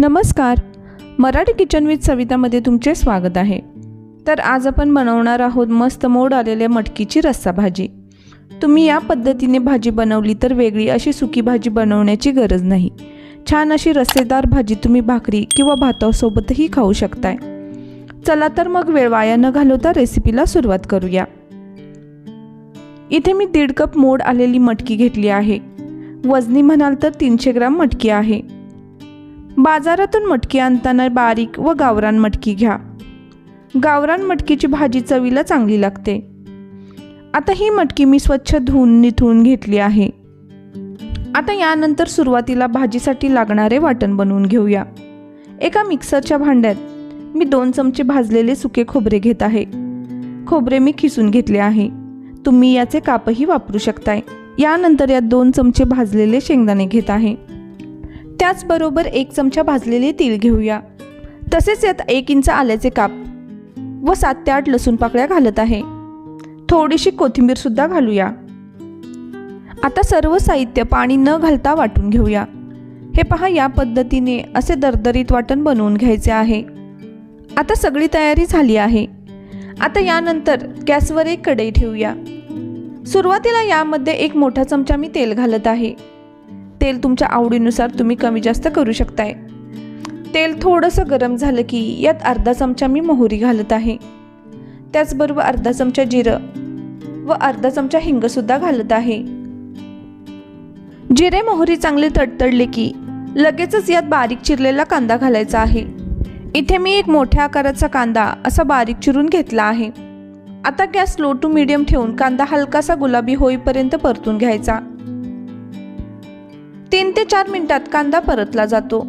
नमस्कार. Marathi kitchen with सवितामध्ये तुमचे स्वागत आहे. तर आज आपण बनवणार आहोत मस्त मोड आलेल्या मटकीची रस्सा भाजी. तुम्ही या पद्धतीने भाजी बनवली तर वेगळी अशी सुकी भाजी बनवण्याची गरज नाही. छान अशी रस्सेदार भाजी तुम्ही भाकरी किंवा भातासोबतही खाऊ शकताय. चला तर मग वेळ वाया न घालवता रेसिपीला सुरुवात करूया. इथे मी दीड कप मोड आलेली मटकी घेतली आहे. वजनी म्हणाल तर तीनशे ग्राम मटकी आहे. बाजारातून मटकी आणताना बारीक व गावरान मटकी घ्या. गावरान मटकीची भाजी चवीला चांगली लागते. आता ही मटकी मी स्वच्छ धुवून निथळून घेतली आहे. आता यानंतर सुरुवातीला भाजीसाठी लागणारे वाटण बनवून घेऊया. एका मिक्सरच्या भांड्यात मी दोन चमचे भाजलेले सुके खोबरे घेत आहे. खोबरे मी खिसून घेतले आहे. तुम्ही याचे कापही वापरू शकताय. यानंतर यात दोन चमचे भाजलेले शेंगदाणे घेत आहे. त्याचबरोबर एक चमचा भाजलेले तीळ घेऊया. तसेच यात एक इंच आल्याचे काप व सात ते आठ लसूण पाकळ्या घालत आहे. थोडीशी कोथिंबीरसुद्धा घालूया. आता सर्व साहित्य पाणी न घालता वाटून घेऊया. हे पहा या पद्धतीने असे दरदरीत वाटण बनवून घ्यायचे आहे. आता सगळी तयारी झाली आहे. आता यानंतर गॅसवर एक कढई ठेवूया. सुरुवातीला यामध्ये एक मोठा चमचा मी तेल घालत आहे. तेल तुमच्या आवडीनुसार तुम्ही कमी जास्त करू शकताय. तेल थोडंसं गरम झालं की यात अर्धा चमचा मी मोहरी घालत आहे. त्याचबरोबर अर्धा चमचा जिरं व अर्धा चमचा हिंगसुद्धा घालत आहे. जिरे मोहरी चांगली तडतडले की लगेचच यात बारीक चिरलेला कांदा घालायचा आहे. इथे मी एक मोठ्या आकाराचा कांदा असा बारीक चिरून घेतला आहे. आता गॅस लो टू मिडियम ठेवून कांदा हलकासा गुलाबी होईपर्यंत परतून घ्यायचा. तीन ते चार मिनिटात कांदा परतला जातो.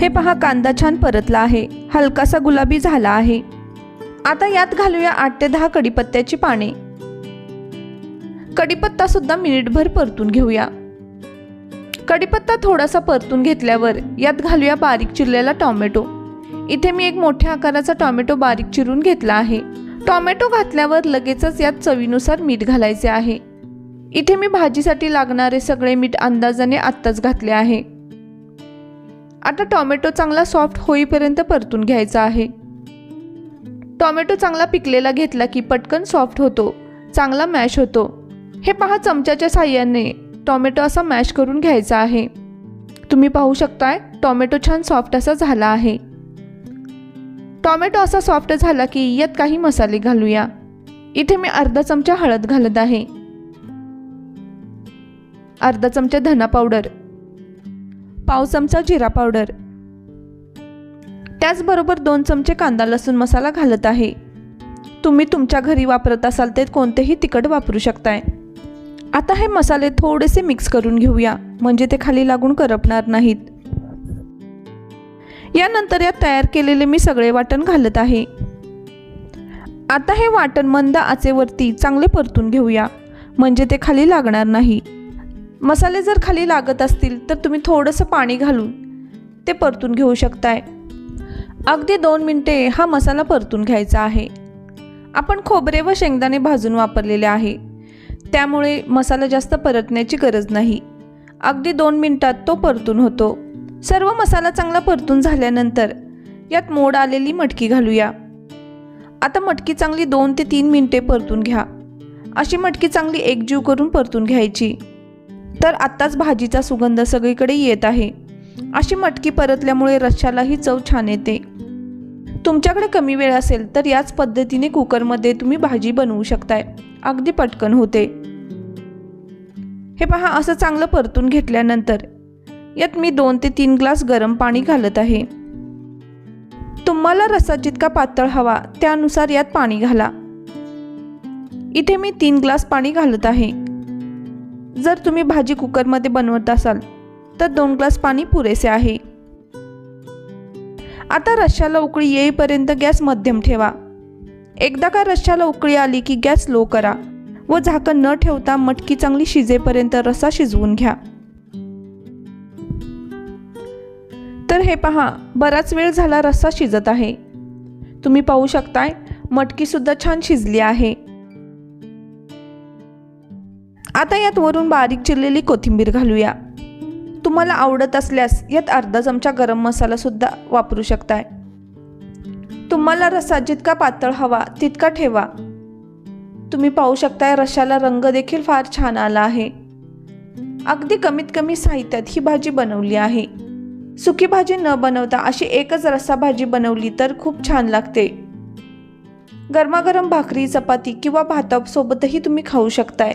हे पहा कांदा छान परतला आहे. हलकासा गुलाबी झाला आहे. आता यात घालूया आठ ते दहा कडीपत्त्याची पाने. कडीपत्ता सुद्धा मिनिटभर परतून घेऊया. कडीपत्ता थोडासा परतून घेतल्यावर यात घालूया बारीक चिरलेला टॉमॅटो. इथे मी एक मोठ्या आकाराचा टॉमॅटो बारीक चिरून घेतला आहे. टॉमॅटो घातल्यावर लगेचच यात चवीनुसार मीठ घालायचे आहे. इथे मी भाजीसाठी लागणारे सगळे मीठ अंदाजाने आत्ताच घातले आहे. आता टॉमॅटो चांगला सॉफ्ट होईपर्यंत परतून घ्यायचा आहे. टॉमॅटो चांगला पिकलेला घेतला की पटकन सॉफ्ट होतो चांगला मॅश होतो. हे पहा चमच्याच्या साह्याने टॉमॅटो असा मॅश करून घ्यायचा आहे. तुम्ही पाहू शकताय टॉमॅटो छान सॉफ्ट असा झाला आहे. टॉमॅटो असा सॉफ्ट झाला की यात काही मसाले घालूया. इथे मी अर्धा चमचा हळद घालत आहे. अर्धा चमचा धना पावडर. पाव चमचा जिरा पावडर. त्याचबरोबर दोन चमचे कांदा लसूण मसाला घालत आहे. तुम्ही तुमच्या घरी वापरत असाल ते कोणतेही तिखट वापरू शकताय. आता हे मसाले थोडेसे मिक्स करून घेऊया म्हणजे ते खाली लागून करपणार नाहीत. यानंतर यात तयार केलेले मी सगळे वाटण घालत आहे. आता हे वाटण मंद आचेवरती चांगले परतून घेऊया म्हणजे ते खाली लागणार नाही. मसाले जर खाली लागत असतील तर तुम्ही थोडंसं पाणी घालून ते परतून घेऊ शकताय. अगदी दोन मिनटे हा मसाला परतून घ्यायचा आहे. आपण खोबरे व शेंगदाणे भाजून वापरलेले आहे. त्यामुळे मसाला जास्त परतण्याची गरज नाही. अगदी दोन मिनटात तो परतून होतो. सर्व मसाला चांगला परतून झाल्यानंतर यात मोड आलेली मटकी घालूया. आता मटकी चांगली दोन ते तीन मिनटे परतून घ्या. अशी मटकी चांगली एकजीव करून परतून घ्यायची. तर आत्ताच भाजीचा सुगंध सगळीकडे येत आहे. अशी मटकी परतल्यामुळे रश्श्यालाही चव छान येते. तुमच्याकडे कमी वेळ असेल तर याच पद्धतीने कुकरमध्ये तुम्ही भाजी बनवू शकताय. अगदी पटकन होते. हे पहा असं चांगलं परतून घेतल्यानंतर यात मी दोन ते तीन ग्लास गरम पाणी घालत आहे. तुम्हाला रसा जितका पातळ हवा त्यानुसार यात पाणी घाला. इथे मी तीन ग्लास पाणी घालत आहे. जर तुम्ही भाजी कुकरमध्ये बनवत असाल तर दोन ग्लास पाणी पुरेसे आहे. आता रश्श्याला उकळी येईपर्यंत गॅस मध्यम ठेवा. एकदा का रश्श्याला उकळी आली की गॅस लो करा व झाकण न ठेवता मटकी चांगली शिजेपर्यंत रसा शिजवून घ्या. तर हे पहा बराच वेळ झाला रस्सा शिजत आहे. तुम्ही पाहू शकताय मटकीसुद्धा छान शिजली आहे. आता यात वरून बारीक चिरलेली कोथिंबीर घालूया. तुम्हाला आवडत असल्यास यात अर्धा चमचा गरम मसालासुद्धा वापरू शकताय. तुम्हाला रस्सा जितका पातळ हवा तितका ठेवा. तुम्ही पाहू शकताय रशाला रंग देखील फार छान आला आहे. अगदी कमीत कमी साहित्यात ही भाजी बनवली आहे. सुकी भाजी न बनवता अशी एकच रस्सा भाजी बनवली तर खूप छान लागते. गरमागरम भाकरी चपाती किंवा भातासोबतही तुम्ही खाऊ शकताय.